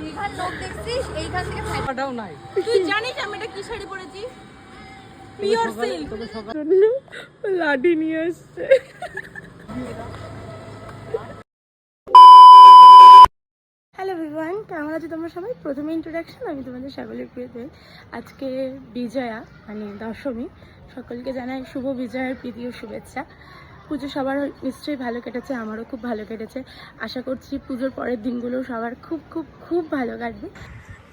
মেঘার লোক দেখছিস? এইখান থেকে ফাইভ টাকাটাও নাই। তুই জানিস আমি এটা কি শাড়ি পরেছি পিওর সিল্ক তবে নিয়ে আসছে। হ্যালো ভিভান কেমন আছো তোমরা সবাই? প্রথমে ইন্ট্রোডাকশন আমি তোমাদের সকলের প্রিয়তে আজকে বিজয়া মানে দশমী সকলকে জানাই শুভ বিজয়ের প্রীতি ও শুভেচ্ছা। পুজো সবার নিশ্চয়ই ভালো কেটেছে, আমারও খুব ভালো কেটেছে। আশা করছি পুজোর পরের দিনগুলো সবার খুব খুব খুব ভালো কাটবে।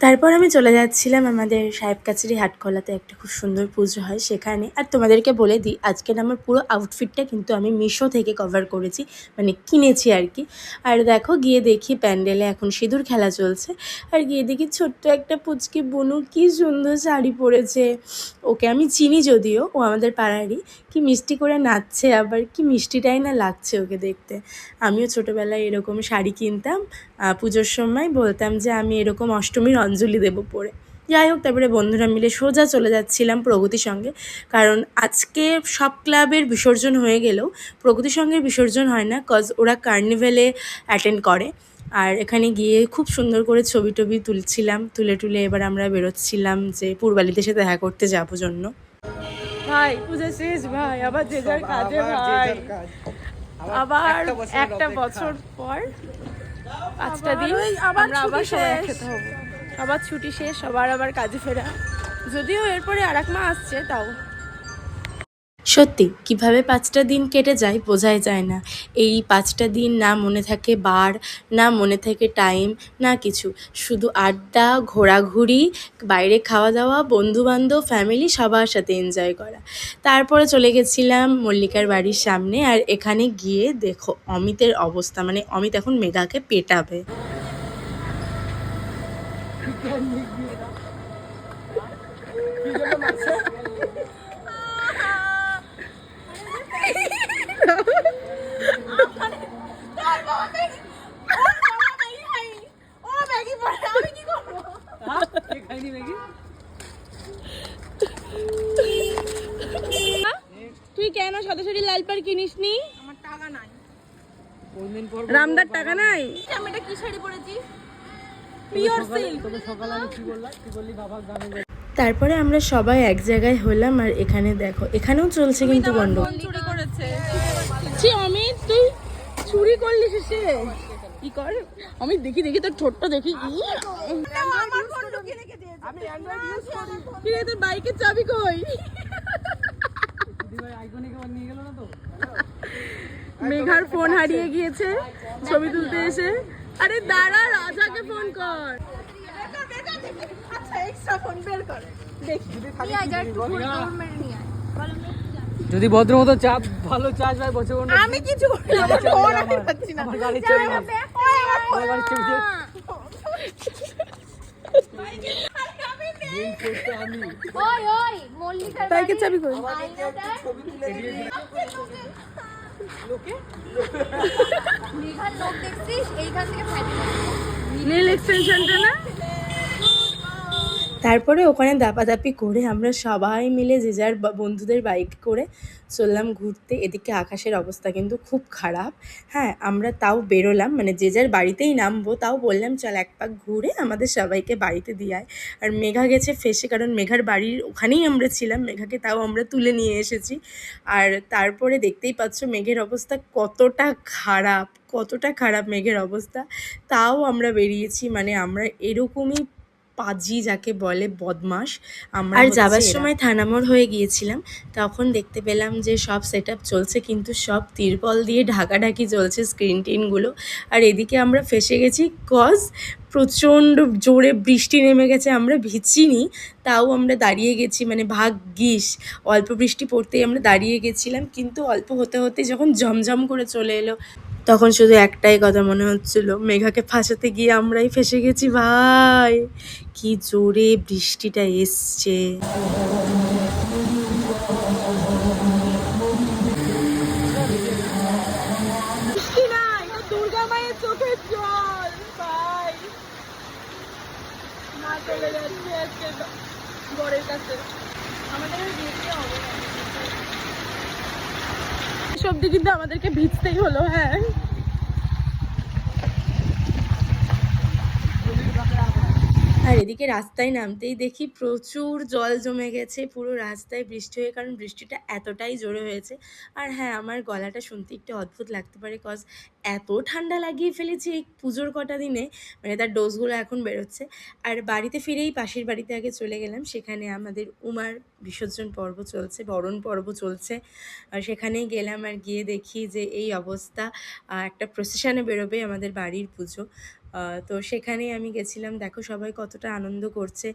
তারপর আমি চলে যাচ্ছিলাম আমাদের সাহেব কাছারি হাটখোলাতে একটা খুব সুন্দর পুজো হয় সেখানে। আর তোমাদেরকে বলে দিই আজকের আমার পুরো আউটফিটটা কিন্তু আমি মিশো থেকে কভার করেছি মানে কিনেছি আর কি। আর দেখো, গিয়ে দেখি প্যান্ডেলে এখন সিঁদুর খেলা চলছে। আর গিয়ে দেখি ছোট্ট একটা পুচকি বনু, কি সুন্দর শাড়ি পরেছে। ওকে আমি চিনি যদিও, ও আমাদের পাড়ারই। কি মিষ্টি করে নাচছে আবার, কি মিষ্টিটাই না লাগছে ওকে দেখতে। আমিও ছোটোবেলায় এরকম শাড়ি কিনতাম পুজোর সময় বলতাম যে আমি এরকম অষ্টমীর অঞ্জলি দেব পরে। যাই হোক তারপরে বন্ধুরা মিলে সোজা চলে যাচ্ছিলাম প্রগতির সঙ্গে। কারণ আজকে সব ক্লাবের বিসর্জন হয়ে গেলেও প্রগতির সঙ্গে বিসর্জন হয় না কজ ওরা কার্নিভেলে অ্যাটেন্ড করে। আর এখানে গিয়ে খুব সুন্দর করে ছবি টবি তুলছিলাম তুলে তুলে এবার আমরা বেরোচ্ছিলাম যে পূর্বালিদের সাথে দেখা করতে যাব জন্য। ভাই পূজা শেষ ভাই আবার যে যার কাজে ভাই। আবার একটা বছর পর পাঁচটা দিন আমরা আবার সবাই একসাথে হব। সবার ছুটি শেষ সবার আবার কাজে ফেরা। যদিও এরপরে আর এক মা আসছে, তাও। সত্যি, কীভাবে পাঁচটা দিন কেটে যায় বোঝাই যায় না। এই পাঁচটা দিন না মনে থাকে বার, না মনে থাকে টাইম, না কিছু। শুধু আড্ডা, ঘোরাঘুরি, বাইরে খাওয়া দাওয়া বন্ধুবান্ধব, ফ্যামিলি, সবার সাথে এনজয় করা। তারপরে চলে গেছিলাম মল্লিকার বাড়ির সামনে, আর এখানে গিয়ে দেখো অমিতের অবস্থা। মানে অমিত এখন মেঘাকে পেটাবে। তুই কেন সদস্যরি লাল পার কিনিস নি আমার টাকা নাই। কোন দিন পর রামদার টাকা নাই? আমি এটা কি শাড়ি পরেছি? পিওর সিল্ক তবে সকালে আমি কি বললাম? কি বললি? বাবার গানে তারপরে আমরা সবাই এক জায়গায় হলাম আর এখানে দেখো এখানেও চলছে কিন্তু গন্ডগোল। চুরি করেছে। অমিত তুই চুরি করলি সে কি কর? আমি দেখি দেখি তোর ছোট্ট দেখি। তোর বাইকের চাবি কই? মেঘার ফোন হারিয়ে গিয়েছে ছবি তুলতে এসে। আরে দাঁড়া রাজাকে ফোন কর। আচ্ছা এক্সট্রা ফোন বের কর দেখি নিয়ে আয় যা একটু ফুল মেরে নিয়ে আয় যদি ভদ্র মতো চাপ ভালো চার্জ হয় বছর আমি কিছু পাচ্ছি না। আমার চাবি আমার। ওই ওই মল্লিকার বাইকের চাবি কই মেঘার লোক দেখছিস এইখান থেকে নীল এক্সটেনশনটা না? তারপরে ওখানে দাপাদাপি করে আমরা সবাই মিলে যে যার বন্ধুদের বাইক করে চললাম ঘুরতে। এদিকে আকাশের অবস্থা কিন্তু খুব খারাপ। হ্যাঁ আমরা তাও বেরোলাম। মানে যে যার বাড়িতেই নামবো, তাও বললাম, চল এক পাক ঘুরে আমাদের সবাইকে বাড়িতে দিয়ে আর মেঘা গেছে ফেসে, কারণ মেঘার বাড়ির ওখানেই আমরা ছিলাম। মেঘাকে তাও আমরা তুলে নিয়ে এসেছি। আর তারপরে দেখতেই পাচ্ছ মেঘের অবস্থা কতটা খারাপ কতটা খারাপ মেঘের অবস্থা। তাও আমরা বেরিয়েছি। মানে আমরা এরকমই পাজি যাকে বলে বদমাস আমরা আর যাবার সময় থানামোড় হয়ে গিয়েছিলাম তখন দেখতে পেলাম যে সব সেট চলছে কিন্তু সব তিরপল দিয়ে ঢাকাঢাকি চলছে স্ক্রিন টিনগুলো। আর এদিকে আমরা ফেসে গেছি কজ প্রচণ্ড জোরে বৃষ্টি নেমে গেছে আমরা ভিজিনি তাও আমরা দাঁড়িয়ে গেছি মানে ভাগ্যিস অল্প বৃষ্টি পড়তেই আমরা দাঁড়িয়ে গেছিলাম কিন্তু অল্প হতে হতে যখন ঝমঝম করে চলে এলো তখন শুধু একটাই কথা মনে হচ্ছিল, মেঘাকে ফাঁসাতে গিয়ে আমরাই ফেসে গেছি ভাই। কি জোরে বৃষ্টিটা এসছে। দুর্গা মায়ের চোখের জল ভাই মা চলে যাচ্ছে আজকে বরের কাছে আমাদের দিকে কিন্তু আমাদেরকে ভিজতেই হলো হ্যাঁ। আর এদিকে রাস্তায় নামতেই দেখি প্রচুর জল জমে গেছে, পুরো রাস্তায় বৃষ্টি হয়ে, কারণ বৃষ্টিটা এতটাই জোরে হয়েছে। আর হ্যাঁ আমার গলাটা শুনতে একটু অদ্ভুত লাগতে পারে কজ এত ঠান্ডা লাগিয়ে ফেলেছি এই পুজোর কটা দিনে মানে তার ডোজগুলো এখন বেরোচ্ছে। আর বাড়িতে ফিরেই পাশের বাড়িতে আগে চলে গেলাম, সেখানে আমাদের উমার বিসর্জন পর্ব চলছে, বরণ পর্ব চলছে। আর সেখানেই গেলাম আর গিয়ে দেখি যে এই অবস্থা একটা প্রসেশনে বেরোবে আমাদের বাড়ির পুজো। তো সেখানেই আমি গেছিলাম। দেখো সবাই কতটা আনন্দ করছে।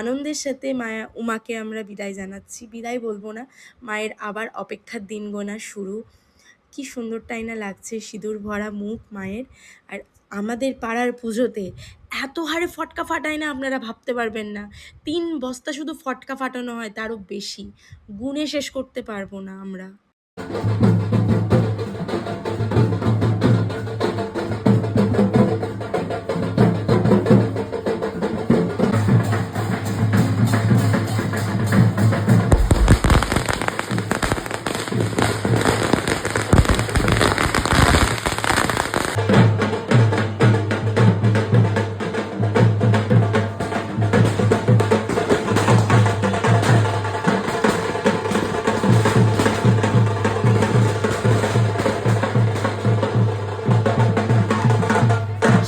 আনন্দের সাথে মায়া, উমাকে আমরা বিদায় জানাচ্ছি। বিদায় বলব না, মায়ের আবার অপেক্ষার দিন গোনা শুরু। কি সুন্দরটাই না লাগছে সিঁদুর ভরা মুখ মায়ের। আর আমাদের পাড়ার পুজোতে এত হারে ফটকা ফাটায় না আপনারা ভাবতে পারবেন না। তিন বস্তা শুধু ফটকা ফাটানো হয়, তারও বেশি। গুণে শেষ করতে পারব না আমরা।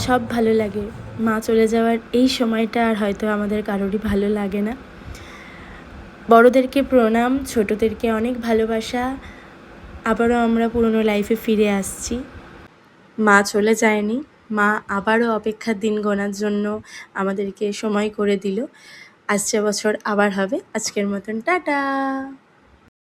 সব ভালো লাগে। মা চলে যাওয়ার এই সময়টা আর হয়তো আমাদের কারোরই ভালো লাগে না। বড়োদেরকে প্রণাম, ছোটোদেরকে অনেক ভালোবাসা। আবারও আমরা পুরনো লাইফে ফিরে আসছি। মা চলে যায়নি। মা আবারও অপেক্ষার দিন গোনার জন্য আমাদেরকে সময় করে দিল। আসছে বছর আবার হবে। আজকের মতন টাটা!